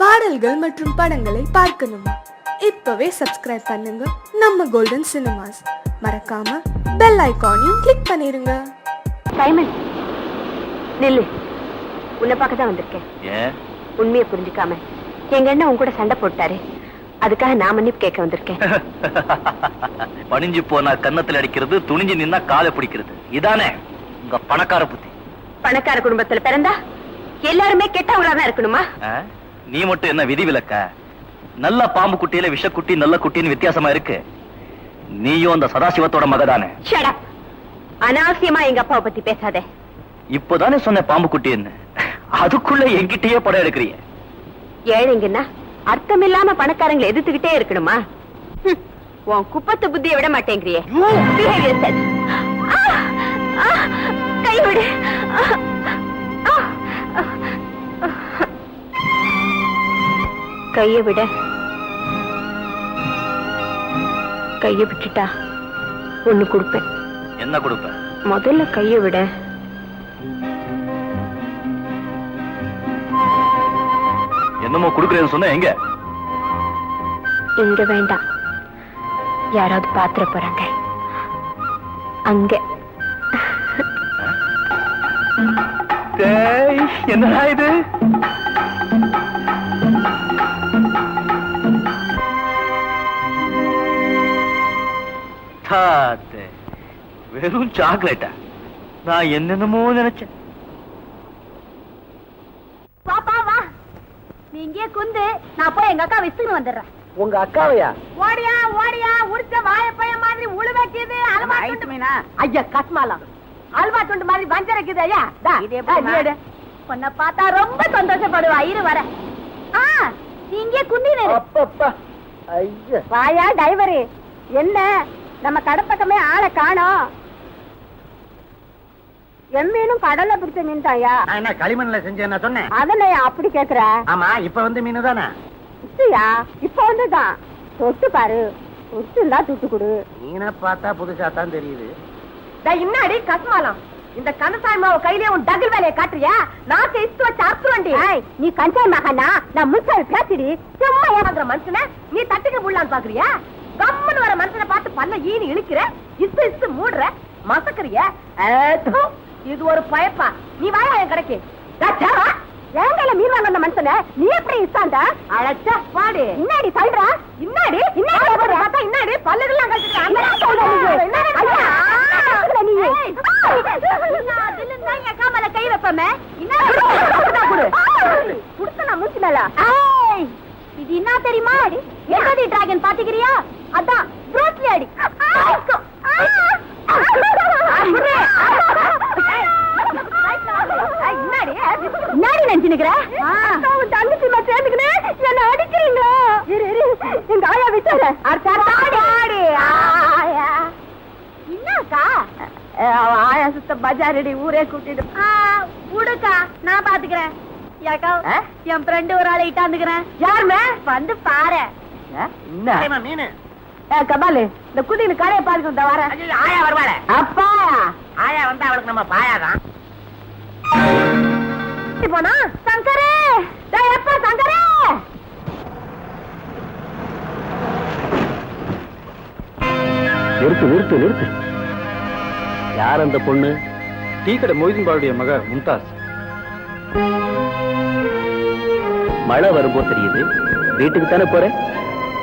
பாடல்கள் மற்றும் படங்களை பார்க்கணுமா. இப்பவே சப்ஸ்கிரைப் பண்ணுங்க. நம்ம கோல்டன் சினிமாஸ் மறக்காம பெல் ஐகானையும் கிளிக் பண்ணிருங்க. சைமன் நில்லு. உன்னை பார்க்க தான் வந்திருக்கேன். ஏன்? உண்மையை புரிஞ்சுக்காம. எங்க அண்ணன் உன் கூட சண்டை போட்டாரு. அதுக்காக நான் மன்னிப்பு கேட்க வந்திருக்கேன். பணிஞ்சு போனா கன்னத்துல அடிக்கிறது துணிஞ்சு நின்னா காலை பிடிக்கிறது. இதானே உங்க பணக்கார புத்தி. பணக்கார குடும்பத்துல பிறந்தா எல்லாருமே கெட்டவங்களா தான் இருக்கணுமா? ஆ? நீ மட்டும் என்ன விதி விலக்க? நல்ல பாம்பு குட்டியில விஷக்குட்டி நல்ல குட்டின்னு வித்தியாசமா இருக்கு. நீயும் அந்த சதாசிவத்தோட மகதானே. அனாவசியமா எங்க அப்பாவை பத்தி பேசாதே. இப்போதானே சொன்ன பாம்பு குட்டின்னு. அதுக்குள்ள என்கிட்டயே படம் எடுக்கிறிய ஏழைங்கன்னா அர்த்தம் இல்லாம பணக்காரங்களை எதிர்த்துக்கிட்டே இருக்கணுமா? உன் குப்பத்து புத்தியை விட மாட்டேங்கிறியே. Behave கைய விட. கைய விட்டுட்டா ஒண்ணு கொடுப்பேன். என்ன கொடுப்ப முதல்ல கைய விட. என்னமோ கொடுக்குறேன்னு சொன்ன எங்க? இங்க வேண்டாம். யாராவது பாத்திர போறாங்க. அங்க. என்னடா இது? தாத்தே, வெறும் சாக்லேட்டா நான் என்னென்னமோ நினைச்சேன். பாப்பா வா. நீ இங்கே குந்து நான் போய் எங்க அக்கா விசுன்னு வந்துடுறேன். உங்க அக்காவையா? ஓடியா ஓடியா உரிச்ச வாழைப்பைய மாதிரி உழு வைக்குது அல்வா துண்டு மீனா. ஐயா கஸ்மாலாம் அல்வா துண்டு மாதிரி வஞ்சரைக்குது ஐயா. இது எடு. உன்னை பார்த்தா ரொம்ப சந்தோஷப்படுவா. இரு வர. ஆ நீ இங்கே குந்தினு. அப்பப்பா. ஐயா. வாயா டைவரு. என்ன? நம்ம கடப்பக்கமே ஆளை காணோம். எம்மீனும் கடல்ல பிடிச்ச மீன் தாயா என்ன களிமண்ல செஞ்சேன் சொன்னேன். அதனை அப்படி கேக்குற? ஆமா இப்ப வந்து மீன் தானே? இச்சுயா இப்ப வந்துதான். தொட்டு பாரு. தொட்டுந்தா துட்டு கொடு. மீனை பார்த்தா புதுசா தான் தெரியுது. இன்னாடி கஸ்மாலம்? இந்த கனசாய் மாவு கையிலே உன் டகில் வேலையை காட்டுறியா? நான் இஸ்து வச்சு அறுத்துவண்டி நீ கஞ்சாய் மகனா? நான் முன்சால் பேசிடி சும்மா ஏமாந்துற மனுஷன நீ தட்டுக்கு புள்ளான்னு பாக்குறியா? கம்முன்னு வர மனுஷனை பார்த்து பல்ல ஈனி இழுக்கிற இஸ்து இஸ்து மூடுற மசக்கறிய. இது ஒரு பயப்பா. நீ வாயா என் கடைக்கு. ஏங்கையில மீன் வாங்க வந்த மனுஷன நீ எப்படி இஸ்தாண்டா அழைச்சா பாடு. இன்னாடி சொல்றா? இன்னாடி? இன்னாடி பார்த்தா இன்னாடி? பல்லுகள்லாம் கழிச்சுட்டு அந்த நீ? கை வைப்பமே. இது என்ன தெரியுமா? எங்கடி டிராகன் பாத்துக்கிறியா? அதான் ப்ரோட்லி அடி. முன்னாடி நினைச்சுனுக்குற தங்கச்சி மா சேர்ந்துக்கினு என்ன அடிக்கிறீங்களா? இரு இரு. எங்க ஆயா விட்டாரு என்னக்கா? ஆயா சுத்த பஜாரடி ஊரே கூட்டிட்டு. உடுக்கா. நான் பாத்துக்கிறேன். ஏக்கா என் ஃப்ரெண்டு ஒரு ஆளை இட்டாந்துக்கிறேன். யாருமே? வந்து பாரு. என்ன? மீன். கபாலு இந்த குதின்னு கடையை பாத்துக்கிட்டு வர. ஐயோ, ஆயா வருவாளே. அப்பா! ஆயா வந்தா அவளுக்கு நம்ம பாயாதான் போனா? சங்கரே! டேய் அப்பா சங்கரே! நிறுத்து நிறுத்து நிறுத்து. யார் அந்த பொண்ணு? டீ கடை மொய்தீன் பாளுடைய மக மும்தாஸ். மழை வரும்போது தெரியுது. வீட்டுக்கு தானே போறேன்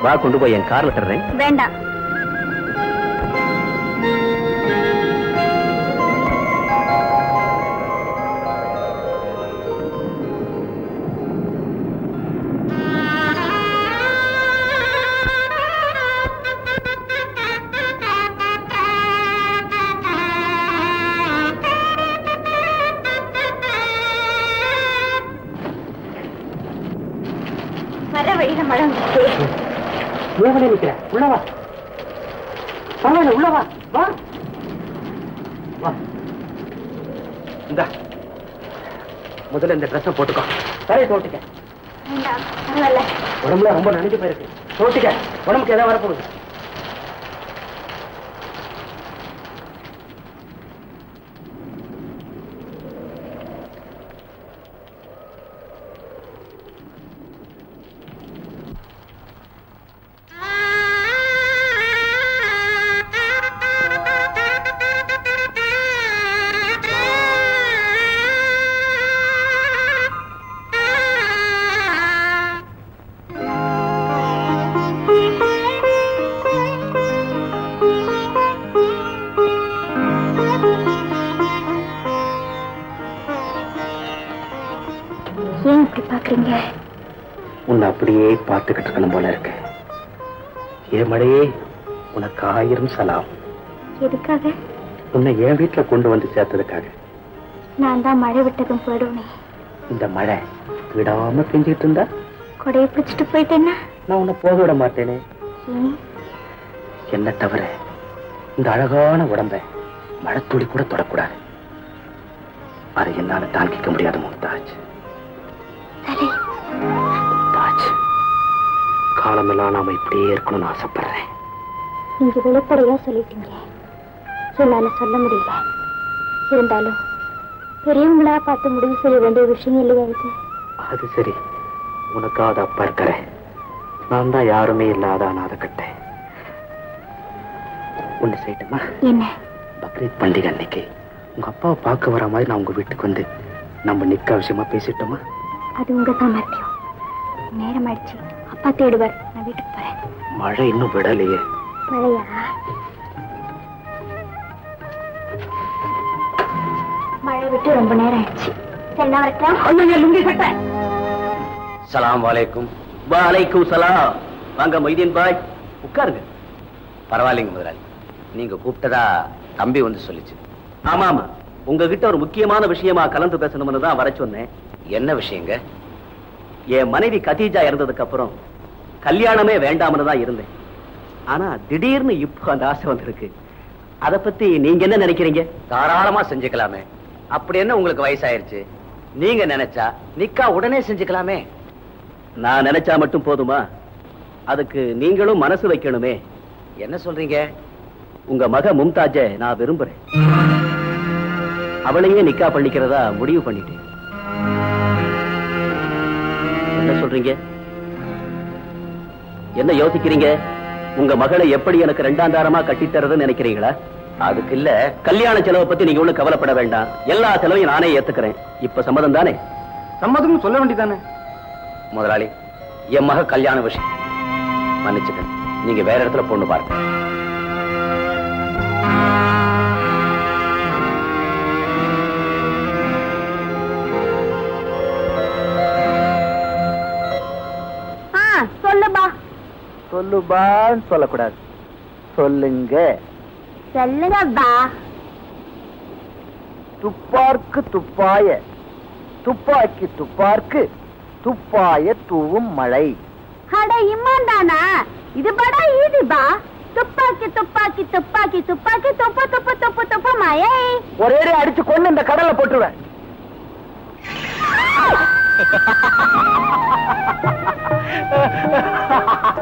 வா கொண்டு போய் என் கார்ல தர்றேன். வேண்டாம். வர வழியில மழை வந்துச்சு மூவனே நிக்கிறேன். உள்ளவா பரவாயில்ல உள்ளவா வா. வா. இந்த. முதல்ல இந்த ட்ரெஸ்ஸை போட்டுக்கோ. வேண்டாம் பரவாயில்ல. உடம்புல ரொம்ப நனைஞ்சு போயிருக்கு. தோட்டுக்க உடம்புக்கு ஏதாவது வரப்போகுது? பார்த்துக்கிட்டு இருக்கணும் போல இருக்கு. ஏ மழையே உனக்கு ஆயிரம் சலாம். எதுக்காக? உன்னை என் வீட்டுல கொண்டு வந்து சேர்த்ததுக்காக. நான் தான் மழை விட்டதும் போயிடுவேன். இந்த மழை விடாம பெஞ்சிட்டு இருந்தா? கொடையை பிடிச்சிட்டு போயிட்டேன்னா? நான் உன்னை போக விட மாட்டேனே. என்ன தவிர இந்த அழகான உடம்ப மழை துளி கூட தொடக்கூடாது. அதை என்னால தாங்கிக்க முடியாது மும்தாஜ் சரி மும்தாஜ் காலமெல்லாம் நாம இப்படியே இருக்கணும்னு ஆசைப்படுறேன். நீங்க வெளிப்படையா சொல்லிட்டீங்க. என்னால சொல்ல முடியல. இருந்தாலும் பெரியவங்களா பார்த்து முடிவு செய்ய வேண்டிய விஷயம் இல்லையா இது? அது சரி. உனக்காவது அப்பா இருக்கிற நான் தான் யாருமே இல்லாத அனாத கட்டேன். ஒண்ணு செய்யட்டுமா? என்ன? பக்ரீத் பண்டிகை அன்னைக்கு உங்க அப்பாவை பார்க்க வர மாதிரி நான் உங்க வீட்டுக்கு வந்து நம்ம நிக்க விஷயமா பேசிட்டோமா? அது உங்க சாமர்த்தியம் நேரம் ஆயிடுச்சு. அப்பா தேடுவார் நான் வீட்டுக்கு போறேன். மழை இன்னும் விடலையே. மழையா மழை விட்டு ரொம்ப நேரம் ஆயிடுச்சு. சலாம் வலைக்கும். வலைக்கும் சலாம். வாங்க மொய்தீன் பாய். உட்காருங்க. பரவாயில்லைங்க முதலாளி. நீங்க கூப்பிட்டதா தம்பி வந்து சொல்லிச்சு. ஆமா ஆமா உங்ககிட்ட ஒரு முக்கியமான விஷயமா கலந்து பேசணும்னு தான் வர சொன்னேன். என்ன விஷயங்க? என் மனைவி கதீஜா இறந்ததுக்கு அப்புறம் கல்யாணமே வேண்டாம்னு தான் இருந்தேன். ஆனா திடீர்னு இப்போ அந்த ஆசை வந்திருக்கு. அத பத்தி நீங்க என்ன நினைக்கிறீங்க? தாராளமா செஞ்சுக்கலாமே. அப்படி என்ன உங்களுக்கு வயசாயிருச்சு? நீங்க நினைச்சா நிக்கா உடனே செஞ்சுக்கலாமே. நான் நினைச்சா மட்டும் போதுமா? அதுக்கு நீங்களும் மனசு வைக்கணுமே. என்ன சொல்றீங்க? உங்க மக மும்தாஜ நான் விரும்புறேன். அவளையே நிக்கா பண்ணிக்கிறதா முடிவு பண்ணிட்டேன். என்ன சொல்றீங்க? என்ன யோசிக்கிறீங்க? உங்க மகளை எப்படி எனக்கு ரெண்டாம் தாரமா கட்டித்தரதுன்னு நினைக்கிறீங்களா? அதுக்கு இல்ல கல்யாண செலவை பத்தி நீங்க ஒண்ணும் கவலைப்பட வேண்டாம். எல்லா செலவையும் நானே ஏத்துக்கிறேன். இப்ப சம்மதம் தானே? சம்மதம்னு சொல்ல வேண்டியதானே முதலாளி என் மக கல்யாண விஷயம். மன்னிச்சுக்க நீங்க வேற இடத்துல பொண்ணு பாருங்க. சொல்லுபான்னு சொல்லக்கூடாது. சொல்லுங்க. சொல்லுங்கப்பா. துப்பார்க்கு துப்பாய. துப்பாக்கி துப்பார்க்கு. துப்பாய தூவும் மழை. அட இம்மான் தானா இது படா ஈதிபா துப்பாக்கி துப்பாக்கி துப்பாக்கி துப்பாக்கி துப்பு துப்பு துப்பு துப்பு மாயே ஒரே அடிச்சு கொண்டு இந்த கடல்ல போட்டுருவேன்.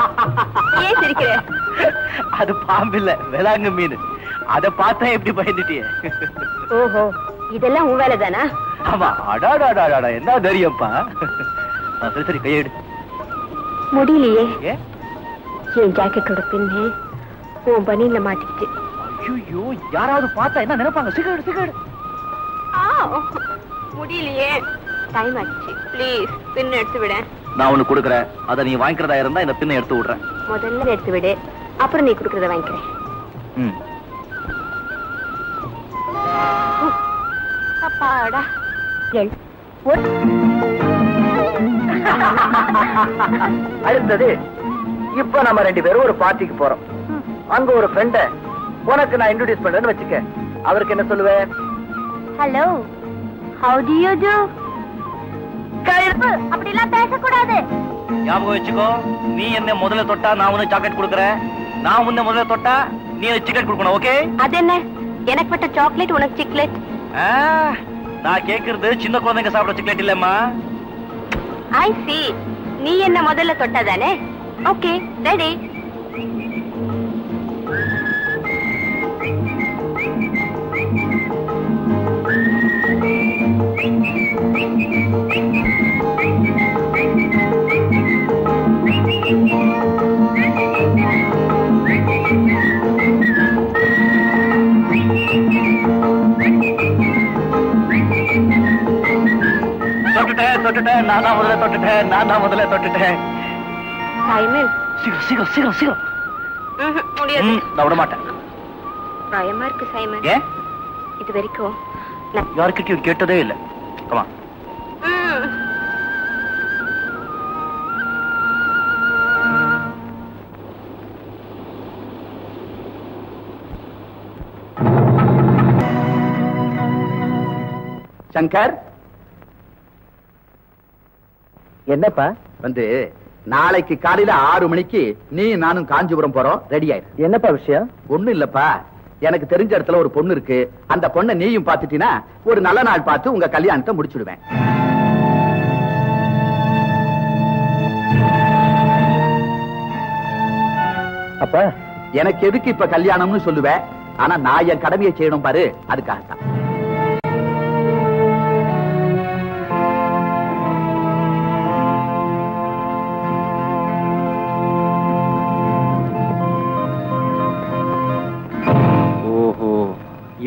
ஏன் சிரிக்கிற? அது பாம்பு இல்ல வேளாங்க மீன். அத பார்த்தா எப்படி பயந்துட்டிய? ஓஹோ இதெல்லாம் உன் வேலை தானா ஆமா அடாடாடாடா என்ன தைரியம்ப்பா. சரி சரி கையெடு முடியலையே. என் ஜாக்கெட்டோட பின்னு உன் பனியில மாட்டிக்கிச்சு. ஐயோ யாராவது பார்த்தா என்ன நினைப்பாங்க? சிகரெட் சிகரெட் முடியலையே. டைம் ஆச்சு ப்ளீஸ் பின் எடுத்து விட. நான் ஒண்ணு கொடுக்குறேன். அதை நீ வாங்கிக்கிறதா இருந்தா இந்த பின்னை எடுத்து விடுறேன். முதல்ல எடுத்து விடு. அப்புறம் நீ கொடுக்கறத வாங்கிக்கிறேன். ம். அப்பாடா. எல். அடுத்தது இப்ப நம்ம ரெண்டு பேரும் ஒரு பார்ட்டிக்கு போறோம். அங்க ஒரு ஃப்ரெண்ட உனக்கு நான் இன்ட்ரோடியூஸ் பண்றேன்னு வச்சுக்க. அவருக்கு என்ன சொல்லுவேன் hello how do you do கழுப்பு அப்படிலாம் ஞாபகம் வச்சுக்கோ நீ என்ன முதல்ல தொட்டா நான் உனக்கு சாக்லேட் கொடுக்குறேன். நான் உன்னை முதல்ல தொட்டா நீ எனக்கு சிக்கன் கொடுக்கணும் ஓகே அது என்ன எனக்கு பட்ட சாக்லேட் உனக்கு சிக்லேட் நான் கேக்குறது சின்ன குழந்தைங்க சாப்பிட சிக்கலேட் இல்லம்மா. ஐ சி நீ என்ன முதல்ல தொட்டதானே? ஓகே ரெடி தொட்டுட்டேன் தொட்டுட்டேன் நான் தான் முதல்ல தொட்டுட்டேன் நான் தான் முதல்ல தொட்டுட்டேன். சைமன் சீக்கிரம் சீக்கிரம் சீக்கிரம் சீக்கிரம். முடியாது. நான் விட மாட்டேன். பயமா இருக்கு சைமன். ஏன்? இது வரைக்கும் யாருக்கிட்டையும் கேட்டதே இல்லை. கமா சங்கர்? என்னப்பா? வந்து நாளைக்கு காலையில ஆறு மணிக்கு நீ நானும் காஞ்சிபுரம் போறோம். ரெடி ஆயிரு. என்னப்பா விஷயம்? ஒண்ணு இல்லப்பா. எனக்கு தெரிஞ்ச இடத்துல ஒரு பொண்ணு இருக்கு. அந்த பொண்ணை நீயும் பாத்துட்டீன்னா ஒரு நல்ல நாள் பார்த்து உங்க கல்யாணத்தை முடிச்சுடுவேன். அப்பா. எனக்கு எதுக்கு இப்ப கல்யாணம்னு சொல்லுவேன் ஆனா நான் என் கடமையை செய்யணும் பாரு. அதுக்காகத்தான்.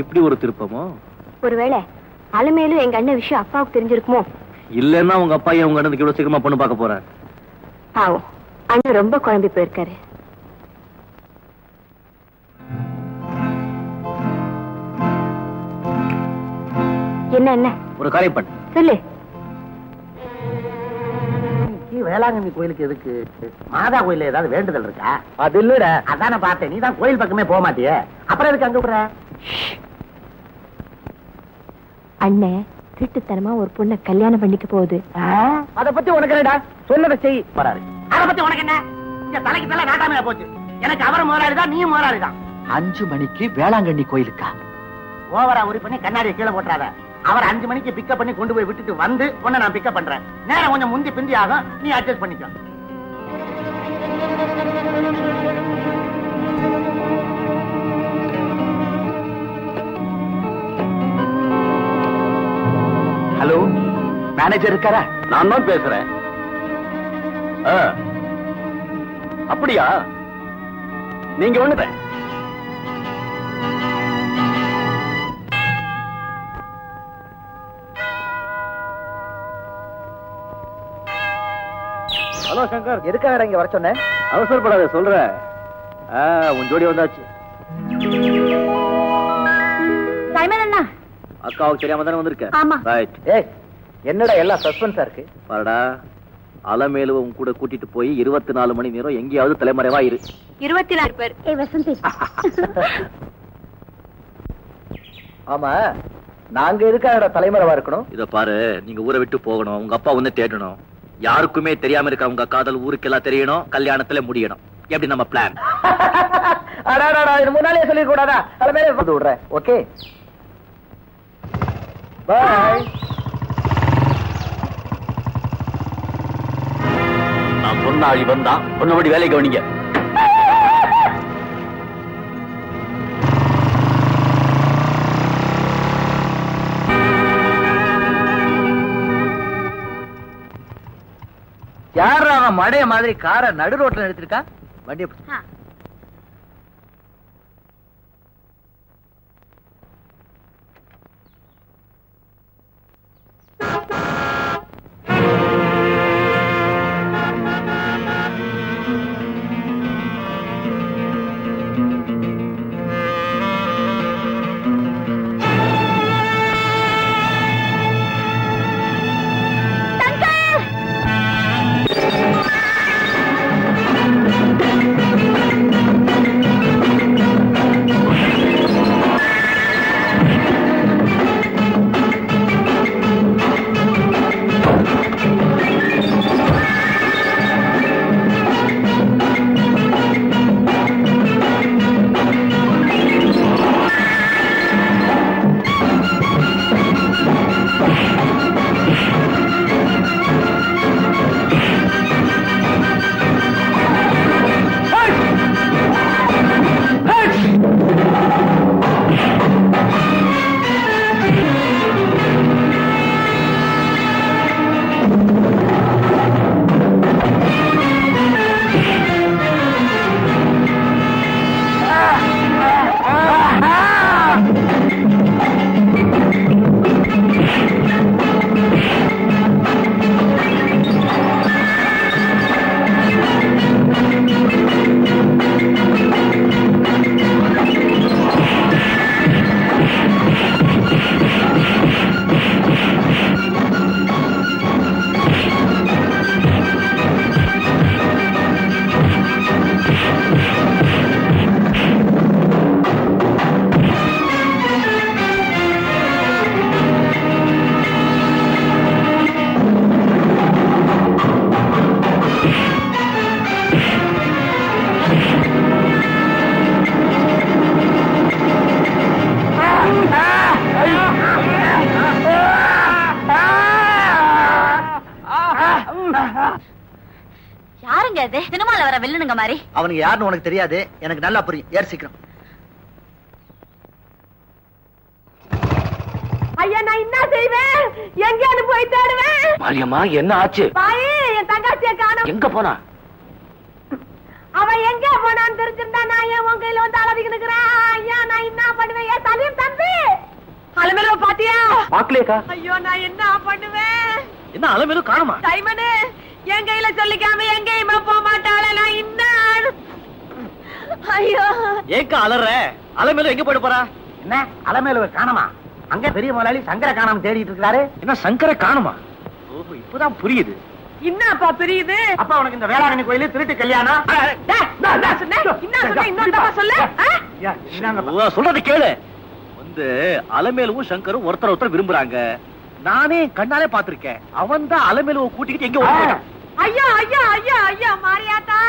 இப்படி ஒரு திருப்பமோ? ஒருவேளை அலமேலும் எங்க அண்ணன் விஷயம் அப்பாவுக்கு தெரிஞ்சிருக்குமோ? இல்லன்னா உங்க அப்பா ஏன் உங்க அண்ணனுக்கு இவ்வளவு சீக்கிரமா பொண்ணு பார்க்க போறேன் பாவம். அண்ணன் ரொம்ப குழம்பி போயிருக்காரு. என்ன என்ன? ஒரு காரியம் பண்ணு. சொல்லு. வேளாங்கண்ணி கோயிலுக்கு எதுக்கு? மாதா கோயில்ல ஏதாவது வேண்டுதல் இருக்கா? அது இல்லடா. அதானே பார்த்தேன். நீ தான் கோயில் பக்கமே போக மாட்டியே. அப்புறம் எதுக்கு அங்க விடுற? அண்ணன் திருட்டுத்தனமா ஒரு பொண்ணை கல்யாணம் பண்ணிக்க போகுது. அத பத்தி உனக்கு என்னடா? சொன்னதை செய். வராது. அத பத்தி உனக்கு என்ன? இந்த தலைக்கு தலை நாட்டாமையா போச்சு. எனக்கு அவர் முதலாளி தான் நீயும் முதலாளி தான் அஞ்சு மணிக்கு வேளாங்கண்ணி கோயிலுக்கா? ஓவரா உரி பண்ணி கண்ணாடியை கீழே போட்டுறாத. அவர் அஞ்சு மணிக்கு பிக்கப் பண்ணி கொண்டு போய் விட்டுட்டு வந்து உன்னை நான் பிக்கப் பண்றேன். நேரம் கொஞ்சம் முந்தி பிந்தி ஆகும். நீ அட்ஜஸ்ட் பண்ணிக்கோ. மேனேஜர் இருக்காரா? நான் தான் பேசுறேன். ஆ, அப்படியா? நீங்க ஒண்ணுத. ஹலோ சங்கர். எதுக்காக இங்க வர சொன்னேன்? அவசரப்படாத சொல்றேன். உன் ஜோடி வந்தாச்சு. சைமன் அண்ணா. அக்காவுக்கு தெரியாம தானே வந்திருக்கேன். ஆமா. ரைட் ஏய் என்னடா எல்லாம் சஸ்பென்ஸா இருக்கு? பாருடா அலமேலுவும் கூட கூட்டிட்டு போய் இருபத்தி நாலு மணி நேரம் எங்கேயாவது தலைமறைவா இரு. இருபத்தி நாலு பேர். ஏ வசந்தி. ஆமா நாங்க எதுக்காக தலைமறைவா இருக்கணும்? இத பாரு நீங்க ஊரை விட்டு போகணும் உங்க அப்பா வந்து தேடணும். யாருக்குமே தெரியாம இருக்க உங்க காதல் ஊருக்கெல்லாம் தெரியணும் கல்யாணத்துல முடியணும். எப்படி நம்ம பிளான் முன்னாலே சொல்லிருக்க கூடாதா? அது மேலே விடுறேன். ஓகே. பாய் நான் சொன்ன இவன் தான். சொன்னபடி வேலை கவனிங்க. யார் அவன் மடைய மாதிரி காரை நடு ரோட்ல நிறுத்திருக்கான் வண்டியை வர வில்லனுங்க மாதிரி அவனுக்கு யாருன்னு உனக்கு தெரியாது. எனக்கு நல்லா புரியும். ஏறு சீக்கிரம். ஐயா நான் என்ன செய்வேன்? எங்கேயாவது போய் தேடுவேன். மாரியம்மா என்ன ஆச்சு? பாயே என் தங்காச்சியை காணும். எங்க போனா? அவ எங்க போனான்னு தெரிஞ்சிருந்தா நான் ஏன் உன் கையில வந்து அழகிக்கு நிக்கிறேன் ஐயா நான் என்ன பண்ணுவேன்? ஏன் சலீம் தம்பி! அலமேல பாத்தியா? பாக்கலையேக்கா ஐயோ நான் என்ன பண்ணுவேன்? என்ன அலமேலும் காணுமா? டைமனு என் கையில சொல்லிக்காம எங்கேயுமே போக மாட்டாளே நான் என்ன ஐயோ. ஏக்கா அலற. அலமேலும் எங்க போயிட போறா? என்ன? அலமேலுவை காணமா? அங்க பெரிய முதலாளி சங்கர காணாம தேடிட்டு இருக்காரு. என்ன சங்கர காணுமா? ஓஹோ இப்பதான் புரியுது. என்னப்பா பிரியுது? அப்பா உனக்கு இந்த வேளாங்கண்ணி கோயிலு திருட்டு கல்யாணம். சொல்லு. சொல்றதை கேளு. வந்து அலமேலுவும் சங்கரும் ஒருத்தர் ஒருத்தர் விரும்புறாங்க. நானே கண்ணாலே பாத்திருக்கேன் அவன் தான் அலமேலுவை கூட்டிக்கிட்டு எங்க. ஐயா ஐயா ஐயா ஐயா மாரியாத்தா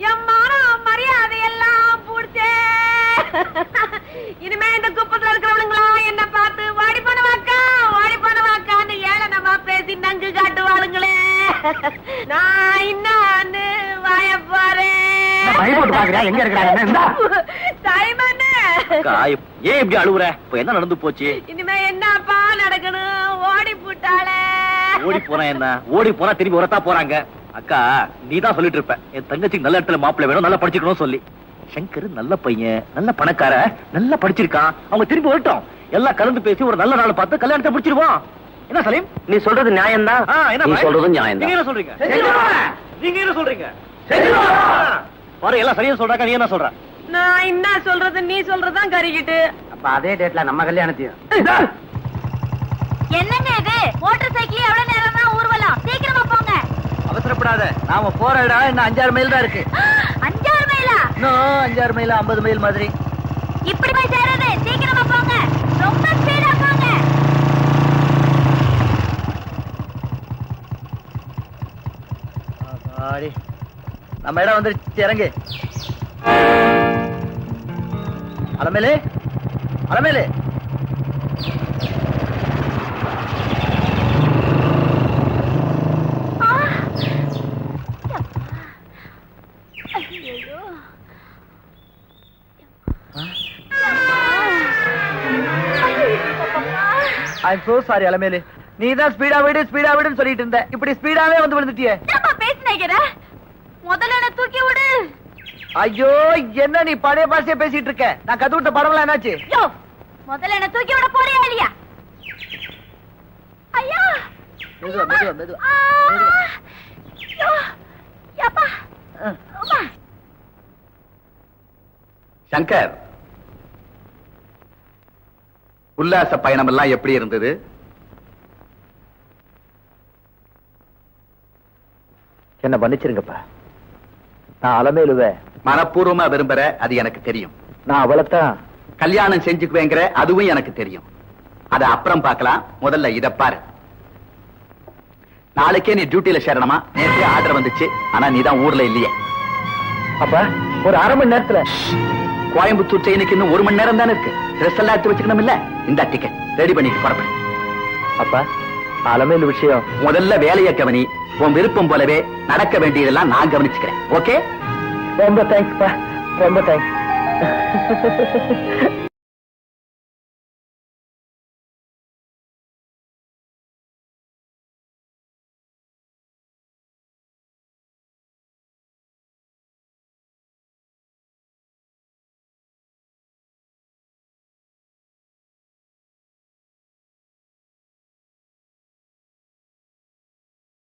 என் மானம் மரியாதை எல்லாம் பூடுச்சே இனிமே இந்த குப்பத்துல இருக்கிறவனுங்களா என்ன பார்த்து வாடி பண்ணுவாக்கா வாடி பண்ணுவாக்கான்னு ஏளனமா பேசி நங்கு காட்டுவாளுங்களே. நான் இன்னான்னு வாய என்ன பை போட்டு பாக்குறியா? எங்க இருக்கிறாங்க? ஏன் இப்படி அழுவுற? இப்ப என்ன நடந்து போச்சு? இனிமே என்னப்பா நடக்கணும் ஓடி போட்டாளே ஓடி போனா என்ன? ஓடி போனா திரும்பி உரத்தா போறாங்க. அக்கா நீ தான் சொல்லிட்டு இருப்ப. என் தங்கச்சிக்கு நல்ல இடத்துல மாப்பிள்ளை வேணும் நல்லா படிச்சுக்கணும் சொல்லி. சங்கர் நல்ல பையன் நல்ல பணக்கார நல்லா படிச்சிருக்கான். அவங்க திரும்பி வரட்டும். எல்லாம் கலந்து பேசி ஒரு நல்ல நாள் பார்த்து கல்யாணத்தை முடிச்சிருவோம். என்ன சலீம்? நீ சொல்றது நியாயம்தான். ஆ, என்ன நீ பாய்? சொல்றதும் நியாயம்தான். நீங்க என்ன சொல்றீங்க. நீங்க என்ன சொல்றீங்க? பாரு எல்லாம் சரியா சொல்றாங்க நீ என்ன சொல்ற? நான் என்ன சொல்றது நீ சொல்றதுதான் கறிக்கிட்டு அப்ப அதே டேட்ல நம்ம கல்யாணத்தையும். என்னங்க மோட்டார் சைக்கிள் எவ்வளவு நேரம் தான் ஊர்வலம். சீக்கிரமா போங்க. அவசரப்படாத. நாம போற இடம் இன்னும் அஞ்சாறு மைல் தான் இருக்கு. அஞ்சாறு மைலா இன்னும் அஞ்சாறு மைல் ஐம்பது மைல் மாதிரி. இப்படி போய் சேருது சீக்கிரமா போங்க. ரொம்ப ஸ்பீடா போங்க. ஆடி. நம்ம இடம் வந்துருச்சு இறங்கு. Alamelu? Alamelu? I so sorry Alamelu நீ தான் ஸ்பீடா விடு ஸ்பீடா விடுன்னு சொல்லிட்டு இருந்த. இப்படி ஸ்பீடாவே வந்து விழுந்துட்டியே. என்னப்பா பேசினேங்கிற முதல்ல என்ன தூக்கி விடு. ஐயோ என்ன நீ பழைய பாஷைய பேசிட்டு இருக்க? நான் கத்து விட்ட படம்லாம் என்னாச்சு? யோ முதல்ல என்ன தூக்கி விட போறியா இல்லையா? ஐயா! மெதுவா மெதுவா மெதுவா. யோ! யப்பா! சங்கர் உல்லாச பயணம் எல்லாம் எப்படி இருந்தது? என்ன மன்னிச்சிருங்கப்பா. நான் அலமேலுவ. மனப்பூர்வமா விரும்புற அது எனக்கு தெரியும். நான் அவளைத்தான் கல்யாணம் செஞ்சுக்குவேங்கிற அதுவும் எனக்கு தெரியும். அத அப்புறம் பார்க்கலாம். முதல்ல இத பாரு. நாளைக்கே நீ டியூட்டில சேரணுமா? நேற்றே ஆர்டர் வந்துச்சு. ஆனா நீ தான் ஊர்ல இல்லையே. அப்பா ஒரு அரை மணி நேரத்துல. கோயம்புத்தூர் ட்ரெயினுக்கு இன்னும் ஒரு மணி நேரம் தானே இருக்கு? ட்ரெஸ் எல்லாம் எடுத்து வச்சுக்கணும் இல்ல இந்த டிக்கெட் ரெடி பண்ணிட்டு புறப்படு. அப்பா அலமேலு விஷயம். முதல்ல வேலையை கவனி. உன் விருப்பம் போலவே நடக்க வேண்டியதெல்லாம் நான் கவனிச்சுக்கிறேன். ஓகே ரொம்ப தேங்க்ஸ்ப்பா ரொம்ப தேங்க்ஸ்